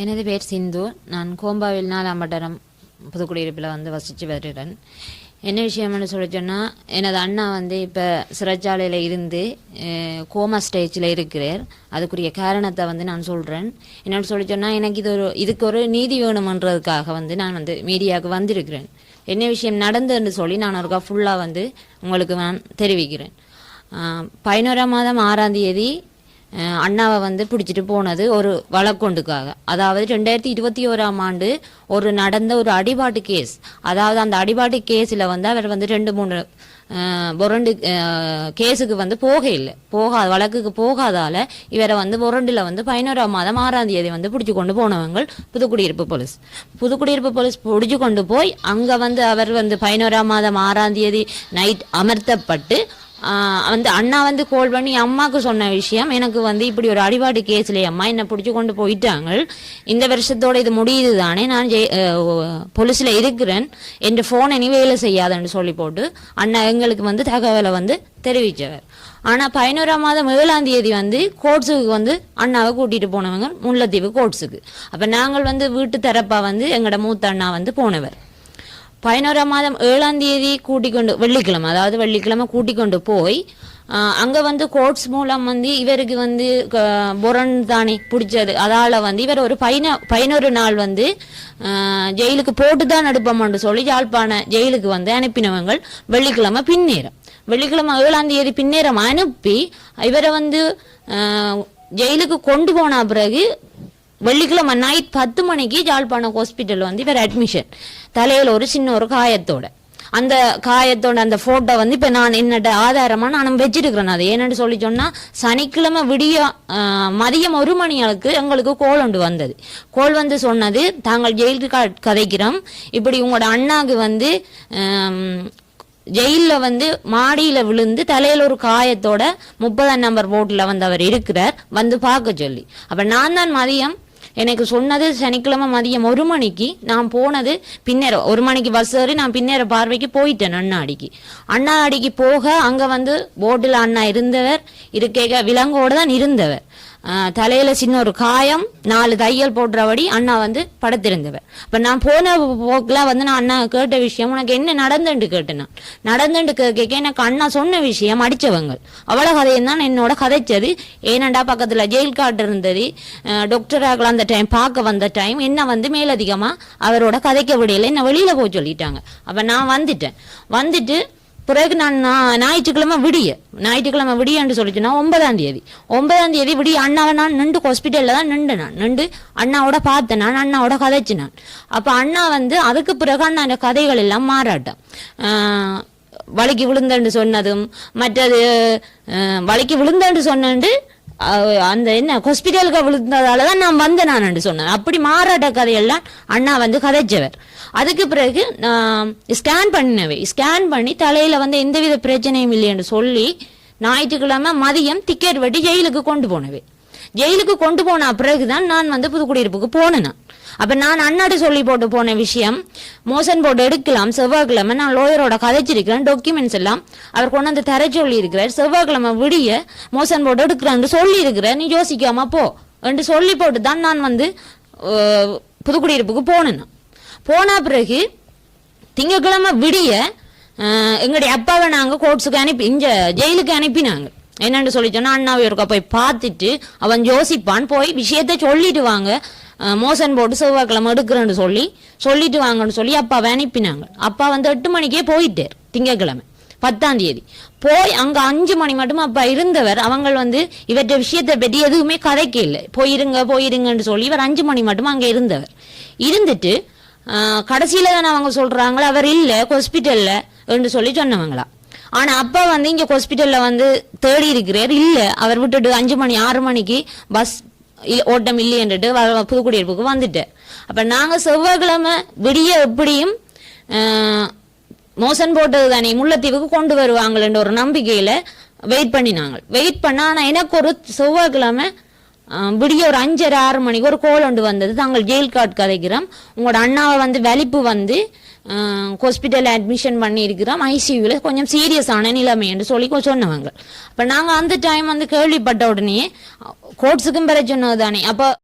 எனது பேர் சிந்து. நான் கோம்பாவில் நாலாம் பட்டணம் புதுக்குடியிருப்பில் வந்து வசித்து வருகிறேன். என்ன விஷயம்னு சொல்லி சொன்னால் எனது அண்ணா வந்து இப்போ சிறைச்சாலையில் இருந்து கோமா ஸ்டேஜில் இருக்கிறார். அதுக்குரிய காரணத்தை வந்து நான் சொல்கிறேன் என்னென்னு சொல்லி சொன்னால் எனக்கு இது ஒரு இதுக்கு ஒரு நீதி வேணுமன்றதுக்காக வந்து நான் வந்து மீடியாவுக்கு வந்திருக்கிறேன். என்ன விஷயம் நடந்ததுன்னு சொல்லி நான் ஒருக்கா ஃபுல்லாக வந்து உங்களுக்கு நான் தெரிவிக்கிறேன். பதினோராம் மாதம் ஆறாம் தேதி அண்ணாவை வந்து பிடிச்சிட்டு போனது ஒரு வழக்கொண்டுக்காக. அதாவது ரெண்டாயிரத்தி இருபத்தி ஓராம் ஆண்டு ஒரு நடந்த ஒரு அடிபாட்டு கேஸ் அதாவது அந்த அடிபாட்டு கேஸில் வந்து அவர் வந்து ரெண்டு மூணு அஹ், புரண்டு கேஸுக்கு வந்து போக இல்லை போகாத வழக்குக்கு போகாதால இவரை வந்து ஒரண்டில் வந்து பதினோராம் மாதம் ஆறாம் தேதி வந்து பிடிச்சி கொண்டு போனவங்க புதுக்குடியிருப்பு போலீஸ். புதுக்குடியிருப்பு போலீஸ் பிடிச்சி கொண்டு போய் அங்கே வந்து அவர் வந்து பதினோராம் மாதம் ஆறாம் தேதி நைட் அமர்த்தப்பட்டு வந்து அண்ணா வந்து கால் பண்ணி அம்மாவுக்கு சொன்ன விஷயம் எனக்கு வந்து இப்படி ஒரு அடிபாடு கேஸ்ல அம்மா என்னை பிடிச்சி கொண்டு போயிட்டாங்க இந்த வருஷத்தோட இது முடியுது தானே நான் ஜெய் போலீஸில் இருக்கிறேன். என் ஃபோன் இனி வேலை செய்யாதுன்னு சொல்லி போட்டு அண்ணா எங்களுக்கு வந்து தகவலை வந்து தெரிவித்தவர். ஆனால் பதினோராம் மாதம் ஏழாம் தேதி வந்து கோட்ஸுக்கு வந்து அண்ணாவை கூட்டிகிட்டு போனவங்க முல்லைத்தீவு கோட்ஸுக்கு அப்போ நாங்கள் வந்து வீட்டு தரப்பா வந்து எங்களோட மூத்த அண்ணா வந்து போனவர். பதினோராம் மாதம் ஏழாம் தேதி கூட்டிக் கொண்டு வெள்ளிக்கிழமை அதாவது வெள்ளிக்கிழமை கூட்டிக் கொண்டு போய் அங்கே அங்க வந்து கோர்ட்ஸ் மூலம் வந்து இவருக்கு வந்து க- புரண் தானே பிடிச்சது. அதால வந்து இவர் ஒரு பதின பதினோரு நாள் வந்து ஜெயிலுக்கு போட்டு தான் எடுப்போம்னு சொல்லி யாழ்ப்பாண ஜெயிலுக்கு வந்து அனுப்பினவங்கள் வெள்ளிக்கிழமை பின்னேறம் வெள்ளிக்கிழமை ஏழாம் தேதி பின்னேறம் அனுப்பி இவரை வந்து ஜெயிலுக்கு கொண்டு போன பிறகு வெள்ளிக்கிழமை நைட் பத்து மணிக்கு ஜாழ்ப்பாணம் ஹாஸ்பிட்டல் வந்து இவர் அட்மிஷன் தலையில் ஒரு சின்ன ஒரு காயத்தோட. அந்த காயத்தோட அந்த போட்டோ வந்து இப்போ நான் என்னட்ட ஆதாரமாக நான் வச்சிருக்கிறேன் அது. ஏன்னு சொல்லி சொன்னால் சனிக்கிழமை விடிய மதியம் ஒரு மணி அளவுக்கு எங்களுக்கு கோல் ஒன்று வந்தது. கோல் வந்து சொன்னது தாங்கள் ஜெயிலுக்கு கதைக்கிறோம். இப்படி உங்களோட அண்ணாக்கு வந்து ஜெயிலில் வந்து மாடியில் விழுந்து தலையில் ஒரு காயத்தோட முப்பதாம் நம்பர் போட்டில் வந்து அவர் இருக்கிறார். வந்து பார்க்க சொல்லி. அப்போ நான் தான் மதியம் எனக்கு சொன்னது சனிக்கிழமை மதியம் ஒரு மணிக்கு நான் போனது பின்னேற ஒரு மணிக்கு பஸ் ஏறி நான் பின்னேற பார்வைக்கு போயிட்டேன் அண்ணாடிக்கு அண்ணாடிக்கு போக அங்கே வந்து போட்டில் அண்ணா இருந்தவர் இருக்கேக்க விலங்கோடு தான் இருந்தவர். தலையில சின்ன ஒரு காயம் நாலு தையல் போடுறபடி அண்ணா வந்து படுத்திருந்தவர் இப்போ நான் போன போக்குல வந்து நான் அண்ணா கேட்ட விஷயம் உனக்கு என்ன நடந்துட்டு கேட்டேன். நான் நடந்துட்டு கேட்க எனக்கு அண்ணா சொன்ன விஷயம் அடிச்சவங்க. அவ்வளவு கதையும் தான் என்னோட கதைச்சது. ஏனண்டா பக்கத்துல ஜெயில் காட்டு இருந்தது. ஆஹ் டாக்டர் ஆகலாம் அந்த டைம் பார்க்க வந்த டைம் என்ன வந்து மேலதிகமா அவரோட கதைக்க விடையில என்ன வெளியில போக சொல்லிட்டாங்க. அப்ப நான் வந்துட்டேன். வந்துட்டு பிறகு நான் ஞாயிற்றுக்கிழமை விடிய ஞாயிற்றுக்கிழமை விடியன்னு சொல்லிச்சுன்னா ஒன்பதாம் தேதி. ஒன்பதாம் தேதி விடிய அண்ணாவை நான் நின்று ஹாஸ்பிட்டலில் தான் நின்று நான். நின்று அண்ணாவோட பார்த்தேன் நான் அண்ணாவோட கதைச்சு நான். அப்போ அண்ணா வந்து அதுக்கு பிறகு அண்ணா அந்த கதைகள் எல்லாம் மாறாட்டம் வலிக்கு விழுந்தேன்னு சொன்னதும் மற்றது வலைக்கு வலிக்கு விழுந்தேன்னு சொன்னது அந்த என்ன ஹாஸ்பிட்டலுக்கு விழுந்ததால தான் நான் வந்தேன் நான் சொன்னேன். அப்படி மாறாட்ட கதையெல்லாம் அண்ணா வந்து கதைச்சவர். அதுக்கு பிறகு நான் ஸ்கேன் பண்ணினவே ஸ்கேன் பண்ணி தலையில வந்து எந்தவித பிரச்சனையும் இல்லைன்னு சொல்லி ஞாயிற்றுக்கிழமை மதியம் டிக்கெட் வெட்டி ஜெயிலுக்கு கொண்டு போனவே ஜெயிலுக்கு கொண்டு போன பிறகுதான் நான் வந்து புதுக்குடியிருப்புக்கு போனேன் அப்போ அப்ப நான் அண்ணாட்டு சொல்லி போட்டு போன விஷயம் மோசன் போட்டு எடுக்கலாம் செவ்வாய்க்கிழமை நான் லோயரோட கதைச்சிருக்கிறேன் டாக்குமெண்ட்ஸ் எல்லாம் அவர் கொண்டு வந்து தர சொல்லி இருக்கிறார் செவ்வாய்க்கிழமை விடிய மோசன் போட்டு எடுக்கிறேன்னு சொல்லி இருக்கிறேன் நீ யோசிக்காம போ என்று சொல்லி போட்டு தான் நான் வந்து புதுக்குடியிருப்புக்கு போனேன் போன பிறகு திங்கக்கிழமை விடிய எங்களுடைய அப்பாவை நாங்கள் கோர்ட்ஸுக்கு அனுப்பி இங்கே ஜெயிலுக்கு அனுப்பினாங்க. என்னன்னு சொல்லி சொன்னா அண்ணாவை ஒருக்கா போய் பார்த்துட்டு அவன் யோசிப்பான். போய் விஷயத்த சொல்லிட்டு வாங்க. மோசன் போட்டு செவ்வாய்க்கிழமை எடுக்கிறேன்னு சொல்லி சொல்லிட்டு வாங்கன்னு சொல்லி அப்பாவை அனுப்பினாங்க. அப்பா வந்து எட்டு மணிக்கே போயிட்டார் திங்கக்கிழமை பத்தாம் தேதி. போய் அங்க அஞ்சு மணி மட்டும் அப்பா இருந்தவர். அவங்க வந்து இவற்றை விஷயத்தை பற்றி எதுவுமே கதைக்க இல்லை போயிருங்க போயிருங்கன்னு சொல்லி இவர் அஞ்சு மணி மட்டும் அங்க இருந்தவர். இருந்துட்டு கடைசியில் கடைசியில தானே அவங்க சொல்றாங்களா? அவர் இல்லை ஹாஸ்பிட்டல்ல என்று சொல்லி சொன்னவங்களா. ஆனால் அப்பா வந்து இங்கே ஹாஸ்பிட்டலில் வந்து தேடி இருக்கிறார். இல்லை அவர் விட்டுட்டு அஞ்சு மணி ஆறு மணிக்கு பஸ் ஓட்டம் இல்லைன்னுட்டு புதுக்குடியிருப்புக்கு வந்துட்டேன் அப்போ நாங்கள் செவ்வாய்க்கிழமை விடிய எப்படியும் மோசன் போட்டது தானே முல்லைத்தீவுக்கு கொண்டு வருவாங்கன்ற ஒரு நம்பிக்கையில் வெயிட் பண்ணினாங்க. வெயிட் பண்ண ஆனால் எனக்கு ஒரு செவ்வாய்க்கிழமை விடிய ஒரு அஞ்சரை ஆறு மணிக்கு ஒரு கோல் ஒன்று வந்தது. தாங்கள் ஜெயில் கார்டு கதைக்கிறோம். உங்களோட அண்ணாவை வந்து வலிப்பு வந்து ஹாஸ்பிட்டல் அட்மிஷன் பண்ணியிருக்கிறோம். ஐசியூவில் கொஞ்சம் சீரியஸான நிலைமை என்று சொல்லி சொன்னவங்க. அப்போ நாங்கள் அந்த டைம் வந்து கேள்விப்பட்ட உடனே கோட்ஸுக்கும் பிரச்சனை சொன்னது தானே அப்போ